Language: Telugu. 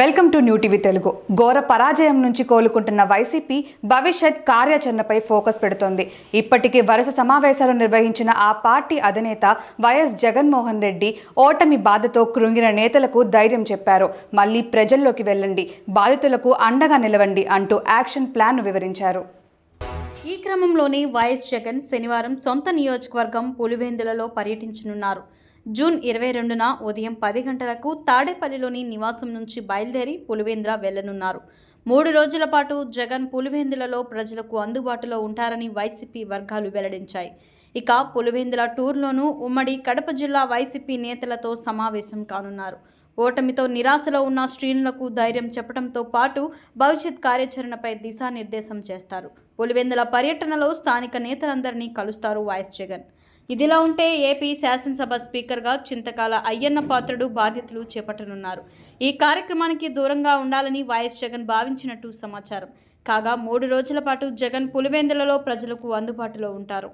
Welcome to new TV Telugu. ఘోర పరాజయం నుంచి కోలుకుంటున్న వైసీపీ భవిష్యత్ కార్యాచరణపై ఫోకస్ పెడుతోంది. ఇప్పటికే వరుస సమావేశాలు నిర్వహించిన ఆ పార్టీ అధినేత వైఎస్ జగన్మోహన్ రెడ్డి ఓటమి బాధతో కృంగిన నేతలకు ధైర్యం చెప్పారు. మళ్ళీ ప్రజల్లోకి వెళ్ళండి బాధితులకు అండగా నిలవండి అంటూ యాక్షన్ ప్లాన్ వివరించారు. ఈ క్రమంలోనే వైఎస్ జగన్ శనివారం సొంత నియోజకవర్గం పులివెందులలో పర్యటించనున్నారు. జూన్ ఇరవై రెండున ఉదయం పది గంటలకు తాడేపల్లిలోని నివాసం నుంచి బయలుదేరి పులివేంద్ర వెళ్ళనున్నారు మూడు రోజుల పాటు జగన్ పులివేందులలో ప్రజలకు అందుబాటులో ఉంటారని వైసీపీ వర్గాలు వెల్లడించాయి. ఇక పులివేందుల టూర్లోనూ ఉమ్మడి కడప జిల్లా వైసీపీ నేతలతో సమావేశం కానున్నారు. ఓటమితో నిరాశలో ఉన్న శ్రేణులకు ధైర్యం చెప్పడంతో పాటు భవిష్యత్ కార్యాచరణపై దిశానిర్దేశం చేస్తారు. పులివెందుల పర్యటనలో స్థానిక నేతలందరినీ కలుస్తారు వైఎస్ జగన్. ఇదిలా ఉంటే ఏపీ శాసనసభ స్పీకర్గా చింతకాల అయ్యన్న పాత్రుడు బాధ్యతలు చేపట్టనున్నారు. ఈ కార్యక్రమానికి దూరంగా ఉండాలని వైఎస్ జగన్ భావించినట్టు సమాచారం. కాగా మూడు రోజుల పాటు జగన్ పులివెందులలో ప్రజలకు అందుబాటులో ఉంటారు.